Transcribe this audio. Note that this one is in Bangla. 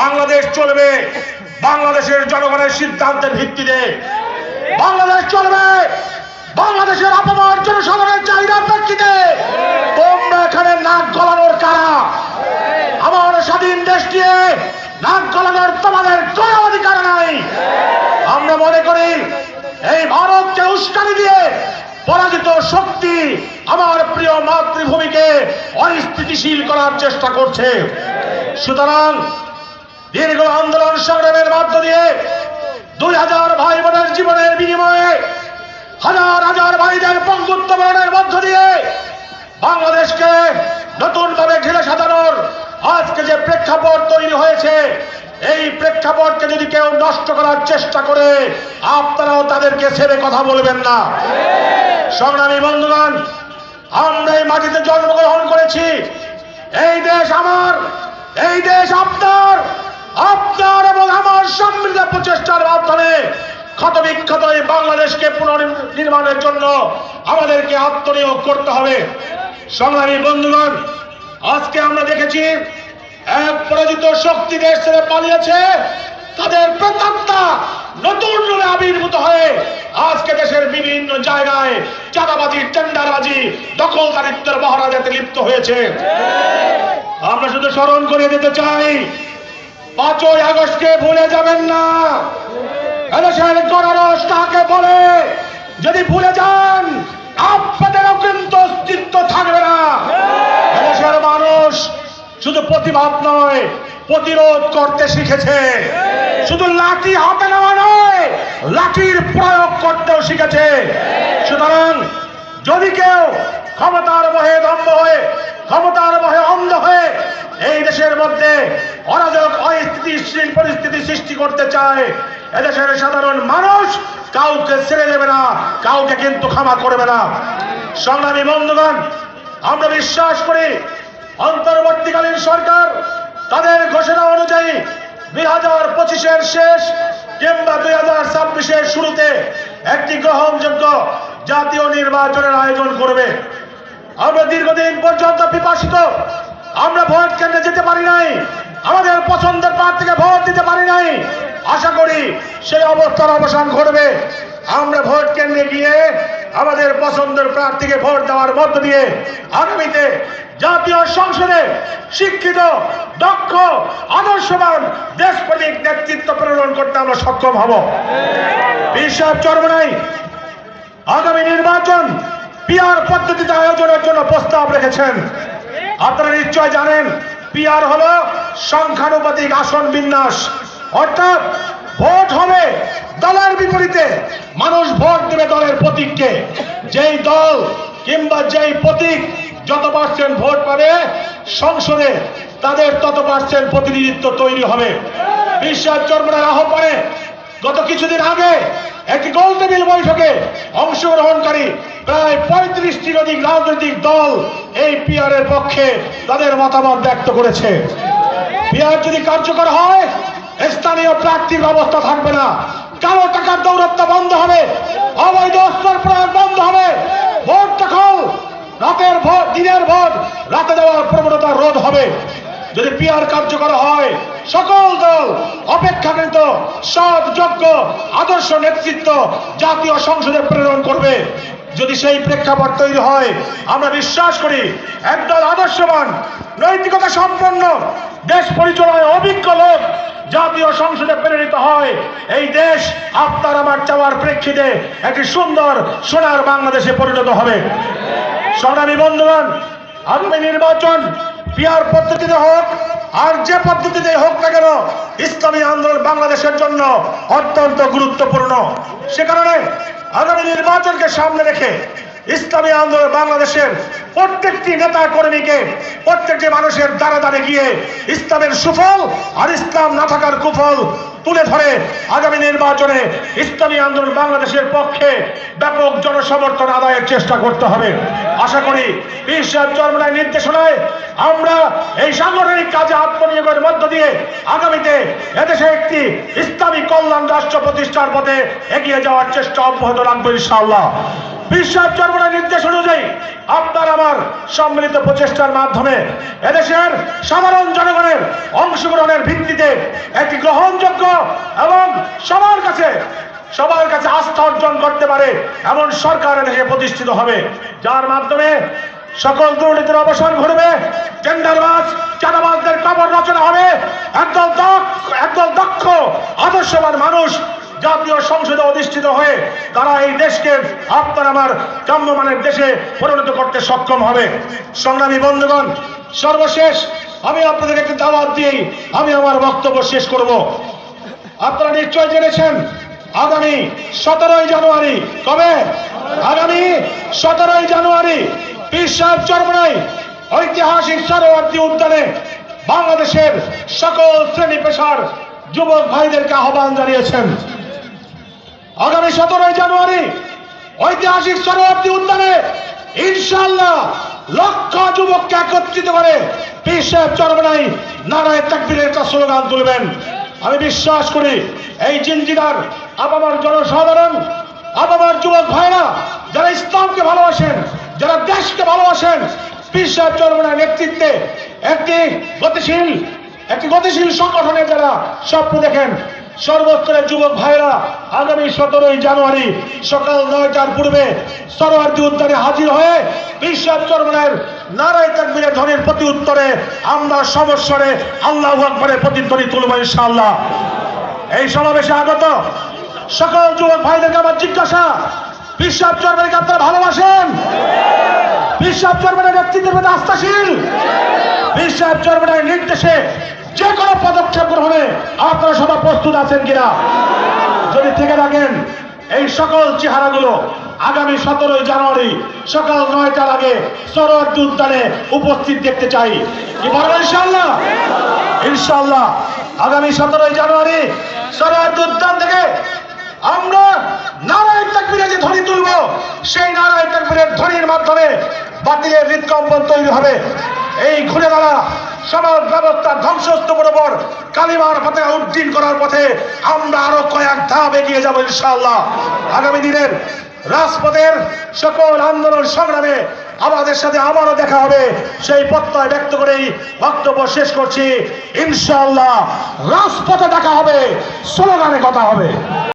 বাংলাদেশ চলবে। বাংলাদেশের জনগণের সিদ্ধান্তের ভিত্তিতে। বাংলাদেশ চলবে। বাংলাদেশের আপামর জনসাধারণের চাহিদার প্রেক্ষিতে। তোমরা এখানে নাক গলানোর কারা? আমার স্বাধীন দেশ দিয়ে নাক গলানোর তোমাদের কোনো অধিকার নাই। আমরা মনে করি, এই ভারতকে উস্কানি দিয়ে পরাজিত শক্তি আমার প্রিয় মাতৃভূমিকে অস্থিতিশীল করার চেষ্টা করছে। সুতরাং দীর্ঘ আন্দোলন সংগ্রামের মধ্য দিয়ে দুই হাজার ভাই বোনের জীবনের বিনিময়ে হাজার হাজার ভাইদের পঙ্গুত্ব বরণের মধ্য দিয়ে বাংলাদেশকে নতুন ভাবে ঢেলে সাজানোর আজকে যে প্রেক্ষাপট তৈরি হয়েছে, এই প্রেক্ষাপটকে যদি কেউ নষ্ট করার চেষ্টা করে, আপনারাও তাদেরকে ছেড়ে কথা বলবেন না। সংগ্রামী বন্ধুগণ, আমরা এই মাটিতে জন্মগ্রহণ করেছি। এই দেশ আমার, এই দেশ আপনার। আপনার এবং আমার সমৃদ্ধ প্রচেষ্টার মাধ্যমে ক্ষতবিক্ষত এই বাংলাদেশকে পুনর্নির্মাণের জন্য আমাদেরকে আত্মনিয়োগ করতে হবে। সংগ্রামী বন্ধুগণ, আজকে আমরা দেখেছি এক পরাজিত শক্তি দেশ ছেড়ে পালিয়েছে। তাদের প্রেতাত্মা নতুন রূপে আবির্ভূত হয়ে আজকে দেশের বিভিন্ন জায়গায় চাঁদাবাজি, টেন্ডারবাজি, দখলদারিত্বের মহারাজাতে লিপ্ত হয়েছে। আমরা শুধু স্মরণ করে দিতে চাই পাঁচই আগস্টকে ভুলে যাবেন না। এদেশের গণরস কাকে বলে? যদি ভুলে যান, আপনাদেরও কিন্তু অস্তিত্ব থাকবে না। এদেশের মানুষ শুধু প্রতিবাদ নয়, প্রতিরোধ করতে শিখেছে। শুধু লাঠি হাতে নেওয়া নয়, লাঠির প্রয়োগ করতেও শিখেছে। সুতরাং যদি কেউ ক্ষমতার বহে দম্ভ হয়ে ক্ষমতার বহে অন্ধ হয়ে এই দেশের মধ্যে অরাজক, অস্থিতিশীল পরিস্থিতি সৃষ্টি করতে চায়, এদেশের সাধারণ মানুষ কাউকে ছেড়ে দেবে না, কাউকে কিন্তু ক্ষমা করবে না। সংগ্রামী বন্ধুগণ, আমরা বিশ্বাস করি অন্তর্বর্তীকালীন সরকার তাদের ঘোষণা অনুযায়ী দুই হাজার পঁচিশের শেষ কিংবা দুই হাজার ছাব্বিশের শুরুতে একটি গ্রহণযোগ্য জাতীয় নির্বাচনের আয়োজন করবে। আমরা দীর্ঘদিন পর্যন্ত পিপাসিত। আমরা ভোট কেন্দ্রে যেতে পারি নাই। আমাদের পছন্দের প্রার্থীকে ভোট দিতে পারি নাই। আশা করি সেই অবস্থার অবসান ঘটবে। আমরা ভোট কেন্দ্রে গিয়ে আমাদের পছন্দের প্রার্থীকে ভোট দেওয়ার মধ্য দিয়ে আগামীতে জাতীয় সংসদে শিক্ষিত দক্ষ আদর্শবান দেশপ্রেমিক নেতৃত্ব প্রেরণ করতে আমরা সক্ষম হব। বিশ্বাস চর্ম নাই। আগামী নির্বাচন পিআর পদ্ধতিতে আয়োজনের জন্য প্রস্তাব রেখেছেন। আপনারা নিশ্চয় জানেন পিয়ার হলো সংখ্যানুপাতিক আসন বিন্যাস। অর্থাৎ ভোট হবে দলের বিপরীতে। মানুষ ভোট দেবে দলের প্রতীককে। যেই দল কিংবা যেই প্রতীক যত পার্সেন্ট ভোট পাবে সংসদে, তাদের তত পার্সেন্ট প্রতিনিধিত্ব তৈরি হবে। বিশ্বাস চর্মনের আহ্বানে গত কিছুদিন আগে একটি গোল টেবিল বৈঠকে অংশগ্রহণকারী প্রায় পঁয়ত্রিশটির অধিক রাজনৈতিক দল এই পিআর এর পক্ষে তাদের মতামত ব্যক্ত করেছে। পিআর যদি কার্যকর হয়, স্থানীয় প্রার্থীর ব্যবস্থা থাকবে না। কালো টাকার দৌরত্ব বন্ধ হবে, অবৈধ অস্ত্র প্রয়োগ বন্ধ হবে। ভোট দখল রাতের ভোট, দিনের ভোট, রাতে দেওয়ার প্রবণতা রোধ হবে। যদি পিআর কার্যকর হয়, সকল দল অপেক্ষাকৃত, সৎ, যোগ্য, আদর্শ নেতৃত্ব জাতীয় সংসদে প্রেরণ করবে। যদি সেই প্রেক্ষাপট তৈরি হয়, আমরা বিশ্বাস করি একদল আদর্শবান, নৈতিকতা সম্পন্ন, দেশ পরিচালনায় অভিজ্ঞ লোক, জাতীয় সংসদে প্রেরিত হয়, এই দেশ আপনার আমার চাওয়ার প্রেক্ষিতে একটি সুন্দর সোনার বাংলাদেশে পরিণত হবে। সংগ্রামী বন্ধুগণ, আগামী নির্বাচন পিয়ার পদ্ধতিতে হোক আর যে পদ্ধতিতে হোক না কেন, ইসলামী আন্দোলন বাংলাদেশের জন্য অত্যন্ত গুরুত্বপূর্ণ। সে কারণে আগামী নির্বাচনকে সামনে রেখে ইসলামী আন্দোলন বাংলাদেশের প্রত্যেকটি নেতা কর্মীকে, প্রত্যেকটি মানুষের দ্বারে দ্বারে গিয়ে ইসলামের সুফল আর ইসলাম না থাকার কুফল তুলে ধরে আগামী নির্বাচনে ইসলামী আন্দোলন বাংলাদেশের পক্ষে ব্যাপক জনসমর্থন আদায়ের চেষ্টা করতে হবে। আশা করি সাহেব চরমনায় নির্দেশনায় আমরা এই সাংগঠনিক কাজে মধ্য দিয়ে আগামীতে এদেশে একটি ইসলামী কল্যাণ রাষ্ট্র প্রতিষ্ঠার পথে এগিয়ে যাওয়ার চেষ্টা অব্যাহত রাখব ইনশাআল্লাহ। বিশ্ব চর্মনের নির্দেশ অনুযায়ী আপনার আমার সম্মিলিত প্রচেষ্টার মাধ্যমে এদেশের সাধারণ জনগণের অংশগ্রহণের ভিত্তিতে একটি গ্রহণযোগ্য এবং সবার কাছে সবার কাছে আস্থা অর্জন করতে পারে এমন সরকার এদেশে প্রতিষ্ঠিত হবে। যার মাধ্যমে সকল দুর্নীতির অবসান ঘটবে টেন্ডারবাজ একদল দক্ষ একদল দক্ষ, আদর্শবান মানুষ জাতীয় সংসদে অধিষ্ঠিত হয়ে তারা এই দেশকে আপনার আমার কাম্যমানের দেশে পরিণত করতে সক্ষম হবে। সংগ্রামী বন্ধুগণ, সর্বশেষ আমি আপনাদের একটি দাওয়াত দিয়েই আমি আমার বক্তব্য শেষ করব। আপনারা নিশ্চয় জেনেছেন, আগামী সতেরোই জানুয়ারি, কবে? আগামী সতেরোই জানুয়ারি পীর সাহেব ঐতিহাসিক সরোয়ার্দী উদ্যানে বাংলাদেশের সকল শ্রেণি পেশার যুবক ভাইদেরকে আহ্বান জানিয়েছেন। আগামী সতেরোই জানুয়ারি ঐতিহাসিক সরোয়ার্দী উদ্যানে ইনশাল্লাহ লক্ষ যুবককে একত্রিত করে পীর চরমনাই নারায় তাকবীরের একটা স্লোগান তুলবেন। আমি বিশ্বাস করি এই জিনজিদার আপামার জনসাধারণ, আপামার যুবক ভাইরা যারা ইসলামকে ভালোবাসেন, যারা দেশকে ভালোবাসেন পীর সাহেব নেতৃত্বে একটি গতিশীল একটি গতিশীল সংগঠনের যারা স্বপ্ন দেখেন, সর্বস্তরের যুবক ভাইরা আগামী সতেরোই জানুয়ারি সকাল নয়টার পূর্বে সরোয়ার্দী উদ্যানে হাজির হয়ে বিশ্বাস চরমনের নারায় তাকবীরের ধ্বনির প্রতি উত্তরে আমরা সমস্বরে আল্লাহ আকবরের প্রতিধ্বনি তুলব ইনশাআল্লাহ। এই সমাবেশে আগত সকল যুবক ভাইদেরকে আমার জিজ্ঞাসা বিশ্ব চরমনকে আপনারা ভালোবাসেন? বিশ্বাস চরমনের নেতৃত্বের প্রতি আস্থাশীল। বিশ্বাস চরমনের নির্দেশে যে কোনো পদক্ষেপ গ্রহণে আপনারা সবাই প্রস্তুত আছেন কিনা? যদি থেকে থাকেন, এই সকল চেহারাগুলো আগামী সতেরোই জানুয়ারি সকাল নয়টার আগে সরোয়ার্দী উদ্যানে উপস্থিত দেখতে চাই। কি বলবেন ইনশাল্লাহ ইনশাল্লাহ আগামী সতেরোই জানুয়ারি সরোয়ার্দী উদ্যান থেকে আমরা নারায়ণ তাকবীরে যে ধ্বনি তুলব সেই নারায়ণ তাকবীরের ধ্বনির মাধ্যমে বাতিলের হৃদকম্পন তৈরি হবে। এই ঘুরে দাঁড়া, সমাজ ব্যবস্থা ধ্বংসস্ত বরাবর কালিমার পথে উদ্দিন করার পথে আমরা আরও কয়েক ধাপ এগিয়ে যাব ইনশাআল্লাহ। আগামী দিনের রাজপথের সকল আন্দোলন সংগ্রামে আমাদের সাথে আবারও দেখা হবে। সেই প্রত্যয় ব্যক্ত করেই বক্তব্য শেষ করছি। ইনশাআল্লাহ, রাজপথে দেখা হবে, স্লোগানে কথা হবে।